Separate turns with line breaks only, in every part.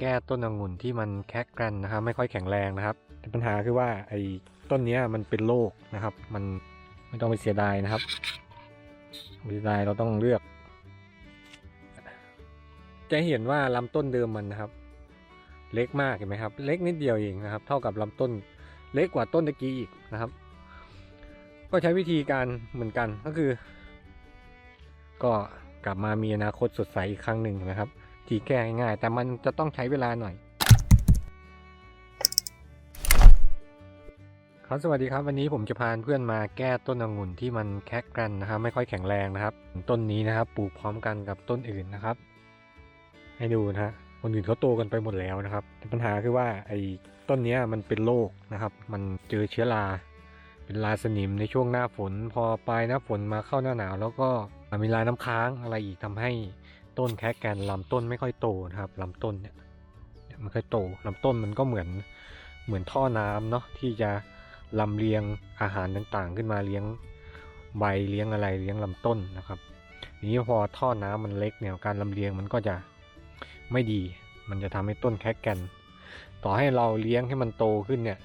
แก้ต้นองุ่นที่มันแคกกันนะครับไม่ค่อยแข็งแรงนะครับ แต่ปัญหาคือว่าไอ้ต้นนี้มันเป็นโรคนะครับ มันไม่ต้องไปเสียดายนะครับเสียดายเราต้องเลือก จะเห็นว่าลำต้นเดิมมันนะครับ เล็กมากเห็นไหมครับ เล็กนิดเดียวเองนะครับ เท่ากับลำต้นเล็กกว่าต้นตะกี้อีกนะครับ ก็ใช้วิธีการเหมือนกันก็คือ ก็กลับมามีอนาคตสดใสอีกครั้งหนึ่งนะครับ ที่แก้ง่ายแต่มันจะต้องใช้เวลาหน่อยครับสวัสดีครับวันนี้ผมจะพาเพื่อนมาแก้ต้นองุ่นที่มันแคกกันนะครับ ไม่ค่อยแข็งแรงนะครับ ต้นนี้นะครับ ปลูกพร้อมกันกับต้นอื่นนะครับ ให้ดูนะฮะคนอื่นเขาโตกันไปหมดแล้วนะครับแต่ปัญหาคือว่าไอ้ต้นนี้มันเป็นโรคนะครับ มันเจอเชื้อราเป็นลาสนิมในช่วงหน้าฝน พอปลายหน้าฝนมาเข้าหน้าหนาว แล้วก็มีลาน้ำค้างอะไรอีกทำให้ ต้นแคกแกนลำต้นไม่ค่อยโตนะครับลำต้นเนี่ยเนี่ยไม่ค่อยโตลำต้นมันก็เหมือนเหมือนท่อน้ำเนาะที่จะลำเลียงอาหารต่างๆ ขึ้นมาเลี้ยงใบเลี้ยงอะไรเลี้ยงลำต้นนะครับทีนี้พอท่อน้ำมันเล็กเนี่ยการลำเลียงมันก็จะไม่ดี มันจะทำให้ต้นแคกแกนต่อให้เราเลี้ยงให้มันโตขึ้นเนี่ย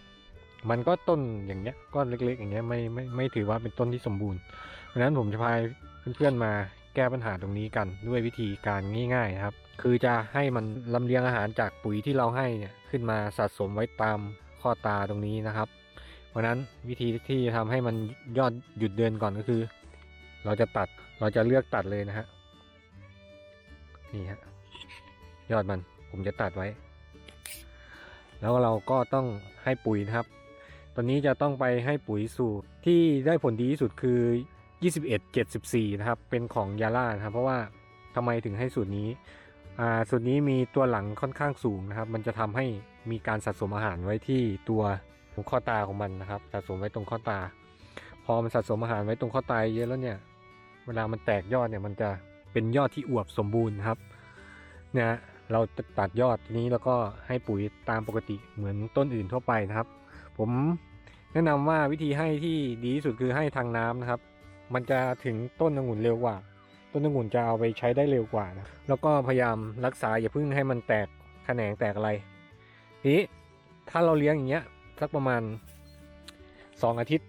มันก็ต้นอย่างเงี้ยก้อนเล็ก ๆ อย่างเงี้ยไม่ไม่ไม่ถือว่าเป็นต้นที่สมบูรณ์เพราะฉะนั้นผมจะพาเพื่อนๆมา แก้ปัญหาตรงนี้กันด้วยวิธีการง่าย ๆนะครับ คือจะให้มันลำเลียงอาหารจากปุ๋ยที่เราให้เนี่ยขึ้นมาสะสมไว้ตามข้อตาตรงนี้นะครับ เพราะนั้นวิธีที่จะทำให้มันยอดหยุดเดินก่อนก็คือ เราจะตัดเราจะเลือกตัดเลยนะฮะนี่ฮะยอดมันผมจะตัดไว้ แล้วเราก็ต้องให้ปุ๋ยนะครับ ตอนนี้จะต้องไปให้ปุ๋ยสูตรที่ได้ผลดีที่สุดคือ 21 74 นะครับ เป็นของยาล่านะครับ เพราะว่าทำไมถึงให้สูตรนี้ อ่า สูตรนี้มีตัวหลังค่อนข้างสูงนะครับ มันจะทำให้มีการสะสมอาหารไว้ที่ตัวตรงข้อตาของมันนะครับ สะสมไว้ตรงข้อตา พอมันสะสมอาหารไว้ตรงข้อตาเยอะแล้วเนี่ย เวลามันแตกยอดเนี่ย มันจะเป็นยอดที่อวบสมบูรณ์ครับ เนี่ยเราจะตัดยอดทีนี้แล้วก็ให้ปุ๋ยตามปกติเหมือนต้นอื่นทั่วไปนะครับ ผมแนะนำว่าวิธีให้ที่ดีที่สุดคือให้ทางน้ำนะครับ มันจะถึงต้นองุ่นเร็วกว่า ต้นองุ่นจะเอาไปใช้ได้เร็วกว่านะแล้วก็พยายามรักษาอย่าเพิ่งให้มันแตกแขนงแตกอะไรทีนี้ถ้าเราเลี้ยงอย่างเงี้ยสักประมาณ 2 อาทิตย์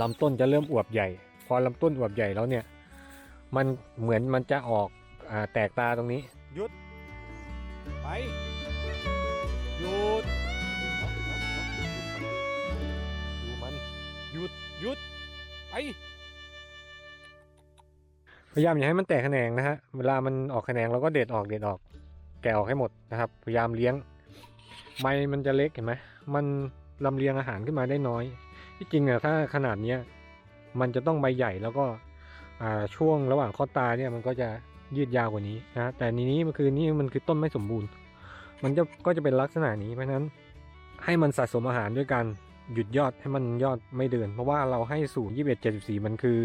ลำต้นจะเริ่มอวบใหญ่ พอลำต้นอวบใหญ่แล้วเนี่ย มันเหมือนมันจะออกอแตกตาตรงนี้หยุด ไป ไป พยายามอย่าให้มันแตกแขนงนะฮะ เวลามันออกแขนงเราก็เด็ดออกเด็ดออก แกะออกให้หมดนะครับ พยายามเลี้ยงใบมันจะเล็กเห็นไหมมันลำเลียงอาหารขึ้นมาได้น้อย ที่จริงอะถ้าขนาดเนี้ยมันจะต้องใบใหญ่แล้วก็ช่วงระหว่างข้อตาเนี่ยมันก็จะยืดยาวกว่านี้นะแต่นี้นี้มันคือนี่มันคือต้นไม่สมบูรณ์ มันจะก็จะเป็นลักษณะนี้เพราะฉะนั้นให้มันสะสมอาหารด้วยการ หยุดยอดให้มันยอดไม่เดิน เพราะว่าเราให้สูง21 74 มันคือ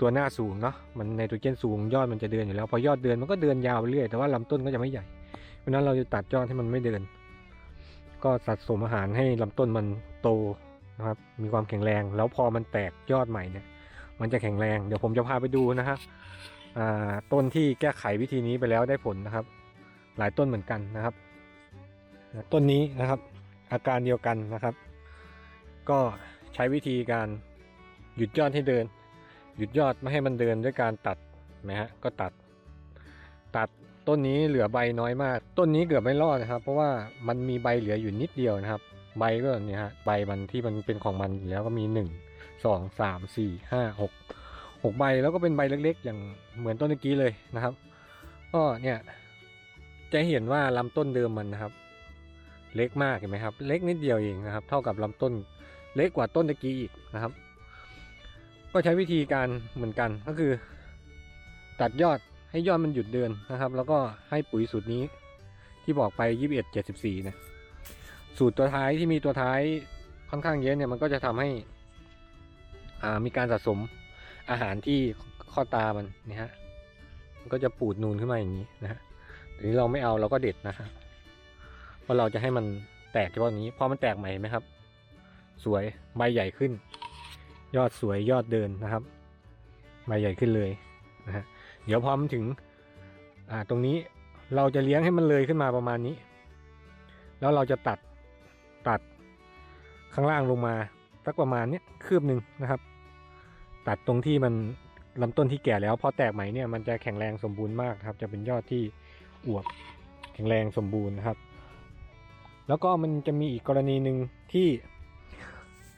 ตัวหน้าสูงเนาะมันไนโตรเจนสูงยอดมันจะเดินอยู่แล้ว พอยอดเดินมันก็เดินยาวไปเรื่อยแต่ว่าลำต้นก็จะไม่ใหญ่เพราะนั้นเราจะตัดยอดให้มันไม่เดิน ก็สะสมอาหารให้ลำต้นมันโตนะครับมีความแข็งแรง แล้วพอมันแตกยอดใหม่เนี่ย มันจะแข็งแรงเดี๋ยวผมจะพาไปดูนะฮะต้นที่แก้ไขวิธีนี้ไปแล้วได้ผลนะครับ หลายต้นเหมือนกันนะครับ ต้นนี้นะครับ อาการเดียวกันนะครับ ก็ใช้วิธีการหยุดยอดให้เดิน หยุดยอดไม่ให้มันเดินด้วยการตัดนะฮะก็ตัด ตัดต้นนี้เหลือใบน้อยมาก ต้นนี้เกือบไม่รอดนะครับ เพราะว่ามันมีใบเหลืออยู่นิดเดียวนะครับ ใบก็เนี่ยฮะใบมันที่มันเป็นของมันอยู่แล้วก็มีหนึ่งสองสามสี่ห้าหกหกใบแล้วก็เป็นใบเล็กๆ อย่างเหมือนต้นเมื่อกี้เลยนะครับก็เนี่ยจะเห็นว่าลำต้นเดิมมันนะครับ เล็กมากเห็นไหมครับ เล็กนิดเดียวเองนะครับ เท่ากับลำต้น เล็กกว่าต้นตะกี้อีกนะครับ ก็ใช้วิธีการเหมือนกันก็คือ ตัดยอดให้ยอดมันหยุดเดินนะครับ แล้วก็ให้ปุ๋ยสูตรนี้ที่บอกไป 21 74นะสูตรตัวท้ายที่มีตัวท้ายค่อนข้างเยอะเนี่ยมันก็จะทำให้อ่ามีการสะสมอาหารที่ข้อตามันนี่ฮะมันก็จะปูดนูนขึ้นมาอย่างนี้นะฮะทีนี้เราไม่เอาเราก็เด็ดนะฮะเพราะเราจะให้มันแตกเฉพาะนี้พอมันแตกใหม่ไหมครับ สวยใบใหญ่ขึ้น ยอดสวยยอดเดินนะครับใบใหญ่ขึ้นเลยนะฮะเดี๋ยวพอมันถึงอ่าตรงนี้เราจะเลี้ยงให้มันเลยขึ้นมาประมาณนี้ แล้วเราจะตัดตัดข้างล่างลงมาสักประมาณเนี้ยคืบหนึ่งนะครับ ตัดตรงที่มันลำต้นที่แก่แล้วพอแตกใหม่เนี่ยมันจะแข็งแรงสมบูรณ์มากครับ จะเป็นยอดที่อวบแข็งแรงสมบูรณ์นะครับ แล้วก็มันจะมีอีกกรณีหนึ่งที่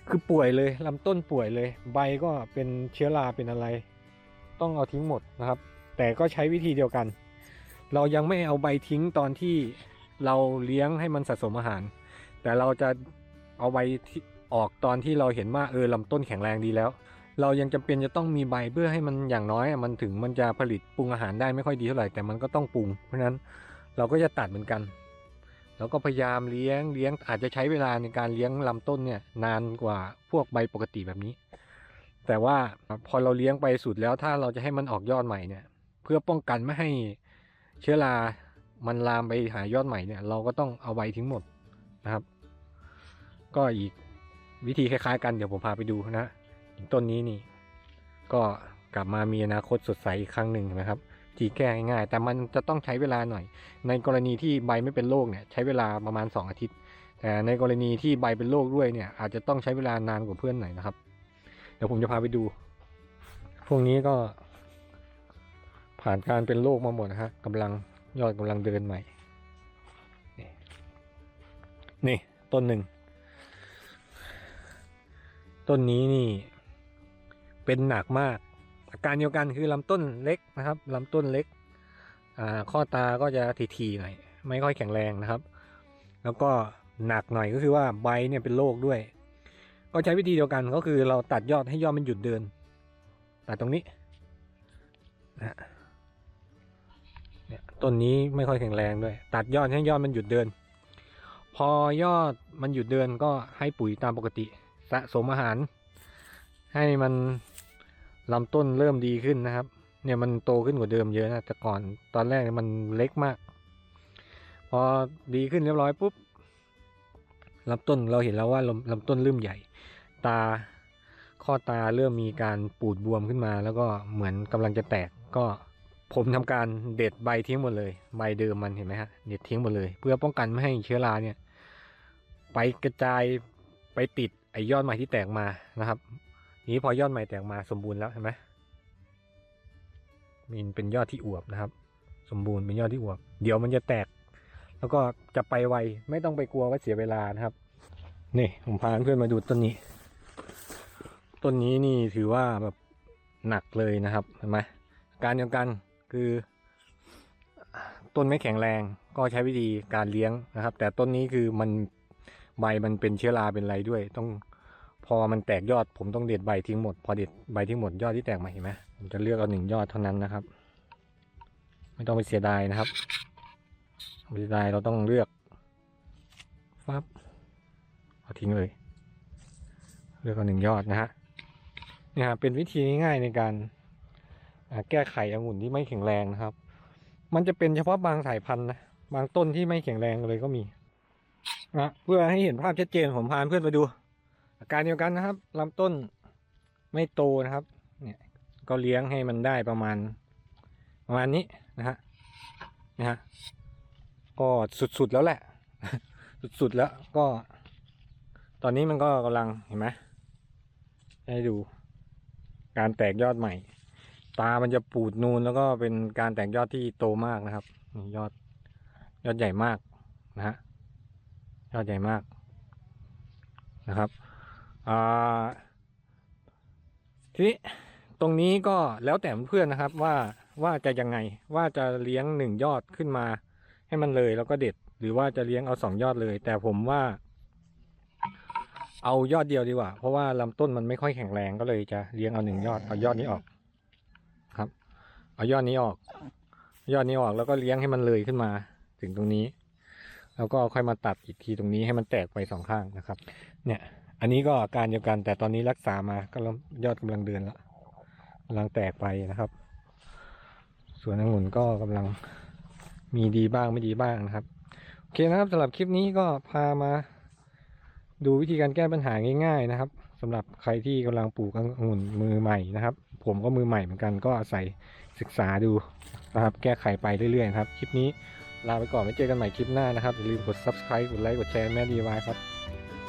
คือป่วยเลยลำต้นป่วยเลย ใบก็เป็นเชื้อราเป็นอะไร ต้องเอาทิ้งหมดนะครับ แต่ก็ใช้วิธีเดียวกัน เรายังไม่เอาใบทิ้งตอนที่เราเลี้ยงให้มันสะสมอาหาร แต่เราจะเอาใบที่ออกตอนที่เราเห็นว่าเออลำต้นแข็งแรงดีแล้ว เรายังจำเป็นจะต้องมีใบเพื่อให้มันอย่างน้อยมันถึงมันจะผลิตปรุงอาหารได้ไม่ค่อยดีเท่าไหร่แต่มันก็ต้องปรุง เพราะฉะนั้นเราก็จะตัดเหมือนกัน แล้วก็พยายามเลี้ยงเลี้ยงอาจจะใช้เวลาในการเลี้ยงลำต้นเนี่ยนานกว่าพวกใบปกติแบบนี้ แต่ว่าพอเราเลี้ยงไปสุดแล้วถ้าเราจะให้มันออกยอดใหม่เนี่ย เพื่อป้องกันไม่ให้เชื้อรามันลามไปหายอดใหม่เนี่ย เราก็ต้องเอาใบทิ้งหมดนะครับ ก็อีกวิธีคล้ายๆ กันเดี๋ยวผมพาไปดูนะต้นนี้นี่ ก็กลับมามีอนาคตสดใสอีกครั้งหนึ่งนะครับ ที่แก้ง่ายๆแต่มันจะต้องใช้เวลาหน่อย ในกรณีที่ใบไม่เป็นโรคเนี่ยใช้เวลาประมาณ 2 อาทิตย์ แต่ในกรณีที่ใบเป็นโรคด้วยเนี่ย อาจจะต้องใช้เวลานานกว่าเพื่อนหน่อยนะครับ เดี๋ยวผมจะพาไปดู พวกนี้ก็ผ่านการเป็นโรคมาหมดนะฮะกำลังยอดกำลังเดินใหม่ นี่ต้นหนึ่ง ต้นนี้นี่ เป็นหนักมาก อาการเดียวกันคือลำต้นเล็กนะครับลำต้นเล็กข้อตาก็จะทีๆหน่อยไม่ค่อยแข็งแรงนะครับ แล้วก็หนักหน่อยก็คือว่าใบเนี่ยเป็นโรคด้วย ก็ใช้วิธีเดียวกันก็คือเราตัดยอดให้ยอดมันหยุดเดินตัดตรงนี้นะฮะเนี่ยต้นนี้ไม่ค่อยแข็งแรงด้วย ตัดยอดให้ยอดมันหยุดเดิน พอยอดมันหยุดเดินก็ให้ปุ๋ยตามปกติ สะสมอาหาร ให้มัน ลำต้นเริ่มดีขึ้นนะครับ เนี่ยมันโตขึ้นกว่าเดิมเยอะนะแต่ก่อนตอนแรกมันเล็กมาก พอดีขึ้นเรียบร้อยปุ๊บลำต้นเราเห็นแล้วว่าลำลำต้นเริ่มใหญ่ ตาข้อตาเริ่มมีการปูดบวมขึ้นมา แล้วก็เหมือนกำลังจะแตกก็ผมทำการเด็ดใบทิ้งหมดเลย ใบเดิมมันเห็นไหมฮะเด็ดทิ้งหมดเลย เพื่อป้องกันไม่ให้เชื้อราเนี่ย ไปกระจายไปติดไอยอดใหม่ที่แตกมานะครับ นี้พอยอดใหม่แตกมาสมบูรณ์แล้วเห็นไหมมีเป็นยอดที่อวบนะครับ สมบูรณ์เป็นยอดที่อวบ เดี๋ยวมันจะแตก แล้วก็จะไปไวไม่ต้องไปกลัวว่าเสียเวลานะครับ นี่ผมพาเพื่อนมาดูต้นนี้ ต้นนี้นี่ถือว่าแบบหนักเลยนะครับเห็นไหมการเดียวกันคือ ต้นไม่แข็งแรงก็ใช้วิธีการเลี้ยงนะครับ แต่ต้นนี้คือมันใบมันเป็นเชื้อราเป็นอะไรด้วย ต้อง พอมันแตกยอดผมต้องเด็ดใบทิ้งหมด พอเด็ดใบทิ้งหมดยอดที่แตกมาเห็นไหมผมจะเลือกเอาหนึ่งยอดเท่านั้นนะครับ ไม่ต้องไปเสียดายนะครับเสียดายเราต้องเลือกฟับเอาทิ้งเลย เลือกเอาหนึ่งยอดนะฮะนี่ฮะเป็นวิธีง่ายๆในการแก้ไของุ่นที่ไม่แข็งแรงนะครับ มันจะเป็นเฉพาะบางสายพันธุ์นะบางต้นที่ไม่แข็งแรงเลยก็มีนะเพื่อให้เห็นภาพชัดเจนผมพาเพื่อนไปดู อาการเดียวกันนะครับลำต้นไม่โตนะครับ เนี่ยก็เลี้ยงให้มันได้ประมาณ ประมาณนี้นะฮะนะฮะก็สุดๆแล้วแหละ สุดๆแล้วก็ ตอนนี้มันก็กำลังเห็นไหมให้ดู การแตกยอดใหม่ ตามันจะปูดนูนแล้วก็เป็นการแตกยอดที่โตมากนะครับยอดยอดใหญ่มากนะฮะยอดใหญ่มากนะครับ อ่าทีนี้ตรงนี้ก็แล้วแต่เพื่อนนะครับว่าว่าจะยังไงว่าจะเลี้ยงหนึ่งยอดขึ้นมา ให้มันเลยแล้วก็เด็ด หรือว่าจะเลี้ยงเอาสองยอดเลย แต่ผมว่า เอายอดเดียวดีกว่า เพราะว่าลำต้นมันไม่ค่อยแข็งแรงก็เลยจะเลี้ยงเอาหนึ่งยอดเอายอดนี้ออก ครับ เอายอดนี้ออก ยอดนี้ออกแล้วก็เลี้ยงให้มันเลยขึ้นมา ถึงตรงนี้ แล้วก็ค่อยมาตัดอีกทีตรงนี้ให้มันแตกไปสองข้างนะครับ เนี่ย อันนี้ก็อาการเดียวกัน แต่ตอนนี้รักษามาก็ยอดกำลังเดือนละกำลังแตกไปนะครับ ส่วนองุ่นก็กำลังมีดีบ้างไม่ดีบ้างนะครับโอเคนะครับสำหรับคลิปนี้ก็พามา ดูวิธีการแก้ปัญหาง่าย ๆ นะครับ สำหรับใครที่กำลังปลูกองุ่นมือใหม่นะครับ ผมก็มือใหม่เหมือนกันก็อาศัยศึกษาดูนะครับ แก้ไขไปเรื่อยๆครับคลิปนี้ลาไปก่อนไม่เจอกันใหม่คลิปหน้านะครับอย่าลืมกด subscribe กดไลค์กดแชร์แม่ดีไว้ครับ